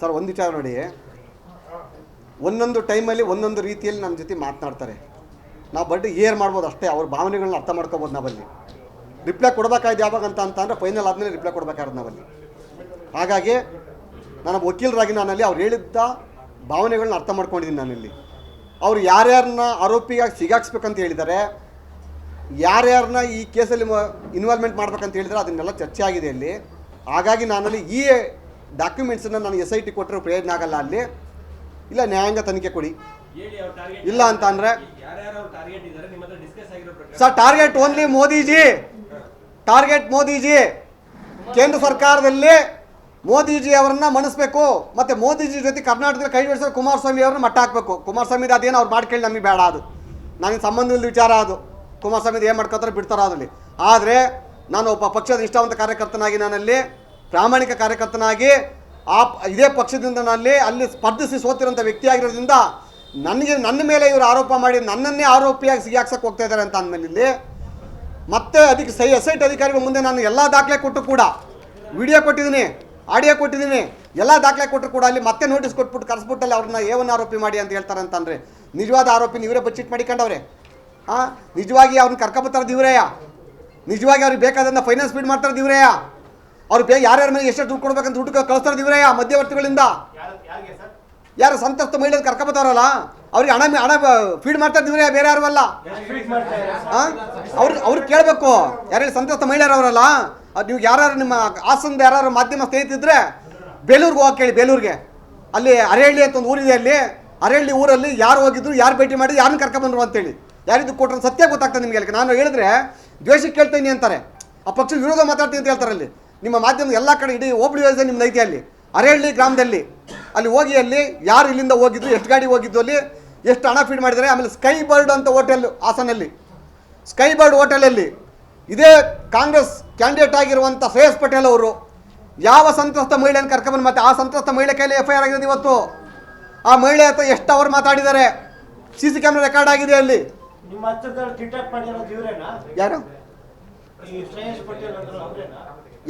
Sir, ಒಂದು ವಿಚಾರ ನೋಡಿ. ಒಂದೊಂದು ಟೈಮಲ್ಲಿ ಒಂದೊಂದು ರೀತಿಯಲ್ಲಿ ನಮ್ಮ ಜೊತೆ ಮಾತನಾಡ್ತಾರೆ. ನಾವು ಬಡ್ಡಿ ಏರ್ ಮಾಡ್ಬೋದು ಅಷ್ಟೇ, ಅವ್ರ ಭಾವನೆಗಳನ್ನ ಅರ್ಥ ಮಾಡ್ಕೋಬೋದು ನಾವಲ್ಲಿ. ರಿಪ್ಲೈ ಕೊಡಬೇಕಾಯ್ತು ಯಾವಾಗ ಅಂತ ಅಂತ ಫೈನಲ್ ಆದಮೇಲೆ ರಿಪ್ಲೈ ಕೊಡಬೇಕಾದ್ರೆ ನಾವಲ್ಲಿ. ಹಾಗಾಗಿ ನಾನು ವಕೀಲರಾಗಿ ನಾನಲ್ಲಿ ಅವ್ರು ಹೇಳಿದ್ದ ಭಾವನೆಗಳನ್ನ ಅರ್ಥ ಮಾಡ್ಕೊಂಡಿದ್ದೀನಿ ನಾನಿಲ್ಲಿ. ಅವ್ರು ಯಾರ್ಯಾರನ್ನ ಆರೋಪಿಯಾಗಿ ಸಿಗಾಕ್ಸ್ಬೇಕಂತ ಹೇಳಿದ್ದಾರೆ ಯಾರ್ಯಾರನ್ನ ಈ ಕೇಸಲ್ಲಿ ಇನ್ವಾಲ್ವ್ಮೆಂಟ್ ಮಾಡ್ಬೇಕಂತ ಹೇಳಿದ್ರೆ ಅದನ್ನೆಲ್ಲ ಚರ್ಚೆ ಆಗಿದೆ ಅಲ್ಲಿ. ಹಾಗಾಗಿ ನಾನಲ್ಲಿ ಈ ಡಾಕ್ಯುಮೆಂಟ್ಸನ್ನು ನಾನು ಎಸ್ ಐ ಟಿ ಕೊಟ್ಟರೆ ಪ್ರಯೋಜನ ಆಗಲ್ಲ ಅಲ್ಲಿ. ಇಲ್ಲ ನ್ಯಾಯಾಂಗ ತನಿಖೆ ಕೊಡಿ. ಇಲ್ಲ ಅಂತ ಅಂದ್ರೆ sir target only Modiji. Target Modiji. ಕೇಂದ್ರ ಸರ್ಕಾರದಲ್ಲಿ ಮೋದಿಜಿ ಅವರನ್ನ ಮಣಿಸ್ಬೇಕು ಮತ್ತೆ ಮೋದಿಜಿ ಜೊತೆ ಕರ್ನಾಟಕದಲ್ಲಿ ಕೈ ಜೋಡಿಸೋ ಕುಮಾರಸ್ವಾಮಿ ಅವ್ರನ್ನ ಮಟ್ಟ ಹಾಕಬೇಕು. ಕುಮಾರಸ್ವಾಮಿ ಅದೇನು ಅವ್ರು ಮಾಡ್ಕೊಳ್ಳಿ ನಮಗೆ ಬೇಡ ಅದು. ನನಗೆ ಸಂಬಂಧವಿಲ್ಲದ ವಿಚಾರ ಅದು. ಕುಮಾರಸ್ವಾಮಿ ಏನು ಮಾಡ್ಕೋತಾರೆ ಬಿಡ್ತಾರೋ ಅದರಲ್ಲಿ. ಆದರೆ ನಾನು ಒಬ್ಬ ಪಕ್ಷದ ನಿಷ್ಠಾವಂತ ಕಾರ್ಯಕರ್ತನಾಗಿ ನಾನಲ್ಲಿ ಪ್ರಾಮಾಣಿಕ ಕಾರ್ಯಕರ್ತನಾಗಿ ಆ ಇದೇ ಪಕ್ಷದಿಂದ ನಲ್ಲಿ ಅಲ್ಲಿ ಸ್ಪರ್ಧಿಸಿ ಸೋತಿರೋಂಥ ವ್ಯಕ್ತಿಯಾಗಿರೋದ್ರಿಂದ ನನಗೆ ನನ್ನ ಮೇಲೆ ಇವರು ಆರೋಪ ಮಾಡಿ ನನ್ನನ್ನೇ ಆರೋಪಿಯಾಗಿ ಸಿಗಾಕ್ಸಕ್ಕೆ ಹೋಗ್ತಾ ಇದ್ದಾರೆ ಅಂತ ಅಂದಮೇಲೆ ಇಲ್ಲಿ ಮತ್ತೆ ಅದಕ್ಕೆ ಸೈ ಎಸ್ ಐ ಟಿ ಅಧಿಕಾರಿಗಳ ಮುಂದೆ ನಾನು ಎಲ್ಲ ದಾಖಲೆ ಕೊಟ್ಟು ಕೂಡ ವಿಡಿಯೋ ಕೊಟ್ಟಿದ್ದೀನಿ, ಆಡಿಯೋ ಕೊಟ್ಟಿದ್ದೀನಿ, ಎಲ್ಲ ದಾಖಲೆ ಕೊಟ್ಟರು ಕೂಡ ಅಲ್ಲಿ ಮತ್ತೆ ನೋಟಿಸ್ ಕೊಟ್ಬಿಟ್ಟು ಕರೆಸ್ಬಿಟ್ಟಲ್ಲಿ ಅವ್ರನ್ನ ಏವನ್ನ ಆರೋಪಿ ಮಾಡಿ ಅಂತ ಹೇಳ್ತಾರೆ ಅಂತಂದರೆ ನಿಜವಾದ ಆರೋಪಿನ ಇವರೇ ಬಚ್ಚಿಟ್ ಮಾಡಿಕೊಂಡವ್ರೆ ಹಾಂ ನಿಜವಾಗಿ ಅವ್ರನ್ನ ಕರ್ಕೊಬತ್ತಾರದು ಇವರೇಯ ನಿಜವಾಗಿ ಅವ್ರಿಗೆ ಬೇಕಾದಂಥ ಫೈನಾನ್ಸ್ ಫೀಡ್ ಮಾಡ್ತಾರೆ ಇವರೇಯ ಅವ್ರು ಯಾರ್ಯಾರ ಮೇಲೆ ಎಷ್ಟು ದುಡ್ಡು ಕೊಡ್ಬೇಕಂತ ದುಡ್ಡು ಇವರೇ ಆ ಮಧ್ಯವರ್ತಿಗಳಿಂದ? ಯಾರು ಸಂತಸ್ತ ಮಹಿಳೆಯರು ಕರ್ಕೊಬತ್ತಾರಲ್ಲ ಅವ್ರಿಗೆ ಹಣ ಹಣ ಫೀಡ್ ಮಾಡ್ತಾ ಇದ್ದೀವ್ರೆ ಬೇರೆ ಯಾರು ಅಲ್ಲ? ಅವ್ರಿಗೆ ಅವ್ರಿಗೆ ಕೇಳಬೇಕು. ಯಾರು ಸಂತಸ್ತ ಮಹಿಳೆಯರು ಅವರಲ್ಲ? ಅದು ನೀವು ಯಾರು ನಿಮ್ಮ ಹಾಸನದ ಯಾರು ಮಾಧ್ಯಮ ಸ್ನೇಹಿತಿದ್ರೆ ಬೇಲೂರಿಗೆ ಹೋಗಿ ಕೇಳಿ ಬೇಲೂರಿಗೆ. ಅಲ್ಲಿ ಅರಹಳ್ಳಿ ಅಂತ ಒಂದು ಊರಿದೆ ಅಲ್ಲಿ. ಅರಹಳ್ಳಿ ಊರಲ್ಲಿ ಯಾರು ಹೋಗಿದ್ರು, ಯಾರು ಭೇಟಿ ಮಾಡಿ ಯಾರನ್ನ ಕರ್ಕೊಂಬಂದ್ರು ಅಂತೇಳಿ. ಯಾರಿದ್ದು ಕೊಟ್ಟರು ಸತ್ಯ ಗೊತ್ತಾಗ್ತದೆ ನಿಮಗೆ ನಾನು ಹೇಳಿದ್ರೆ ದ್ವೇಷಕ್ಕೆ ಕೇಳ್ತೀನಿ ಅಂತಾರೆ. ಆ ಪಕ್ಷ ವಿರೋಧ ಮಾತಾಡ್ತೀನಿ ಅಂತ ಹೇಳ್ತಾರೆ ಅಲ್ಲಿ. ನಿಮ್ಮ ಮಾಧ್ಯಮದ ಎಲ್ಲ ಕಡೆ ಇಡೀ ಹೋಬಳಿ ವ್ಯವಸ್ಥೆ ಐತಿ ಅಲ್ಲಿ. ಅರೇಹಳ್ಳಿ ಗ್ರಾಮದಲ್ಲಿ. ಅಲ್ಲಿ ಹೋಗಿ ಅಲ್ಲಿ ಯಾರು ಇಲ್ಲಿಂದ ಹೋಗಿದ್ರು ಎಷ್ಟು ಗಾಡಿ ಹೋಗಿದ್ದು ಅಲ್ಲಿ ಎಷ್ಟು ಹಣ ಫೀಡ್ ಮಾಡಿದ್ದಾರೆ ಆಮೇಲೆ ಸ್ಕೈ ಬರ್ಡ್ ಅಂತ ಹೋಟೆಲ್ ಹಾಸನಲ್ಲಿ. ಸ್ಕೈ ಬರ್ಡ್ ಹೋಟೆಲಲ್ಲಿ ಇದೇ ಕಾಂಗ್ರೆಸ್ ಕ್ಯಾಂಡಿಡೇಟ್ ಆಗಿರುವಂಥ ಶ್ರೇಯಸ್ ಪಟೇಲ್ ಅವರು ಯಾವ ಸಂತ್ರಸ್ತ ಮಹಿಳೆಯನ್ನು ಕರ್ಕೊಂಬಂದು ಮತ್ತೆ ಆ ಸಂತ್ರಸ್ತ ಮಹಿಳೆ ಕೈಲಿ ಎಫ್ ಐ ಆರ್ ಆಗಿದೆ ಇವತ್ತು? ಆ ಮಹಿಳೆ ಹತ್ರ ಎಷ್ಟು ಅವರು ಮಾತಾಡಿದ್ದಾರೆ? ಸಿ ಸಿ ಕ್ಯಾಮ್ರಾ ರೆಕಾರ್ಡ್ ಆಗಿದೆ ಅಲ್ಲಿ. ಯಾರು?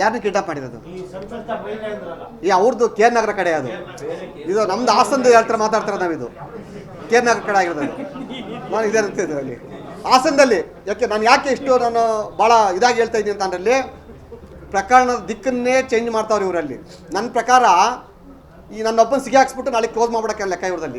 ಯಾರನ್ನ ಕಿಡ್ನಾಪ್ ಮಾಡಿರೋದು? ಈ ಅವ್ರದ್ದು ಕೆ ನಗರ ಕಡೆ ಅದು. ಇದು ನಮ್ದು ಹಾಸನದು ಹೇಳ್ತಾರೆ ಮಾತಾಡ್ತಾರೆ ನಾವಿದು. ಕೆ ಆರ್ ನಗರ ಕಡೆ ಆಗಿರೋದು ನಾನು ಇದೇ ಅಲ್ಲಿ. ಹಾಸನದಲ್ಲಿ ಯಾಕೆ ನಾನು ಯಾಕೆ ಇಷ್ಟು ನಾನು ಭಾಳ ಇದಾಗಿ ಹೇಳ್ತಾ ಇದ್ದೀನಿ ಅಂತ ಅಂದ್ರಲ್ಲಿ ಪ್ರಕರಣದ ದಿಕ್ಕನ್ನೇ ಚೇಂಜ್ ಮಾಡ್ತಾವ್ರೆ ಇವರಲ್ಲಿ. ನನ್ನ ಪ್ರಕಾರ ಈ ನನ್ನ ಒಪ್ಪನ್ ಸಿಗಿ ಹಾಕ್ಸ್ಬಿಟ್ಟು ನಾಳೆ ಕ್ಲೋಸ್ ಮಾಡ್ಬಿಡಕ್ಕೆ ಲೆಕ್ಕ ಇವ್ರದಲ್ಲಿ.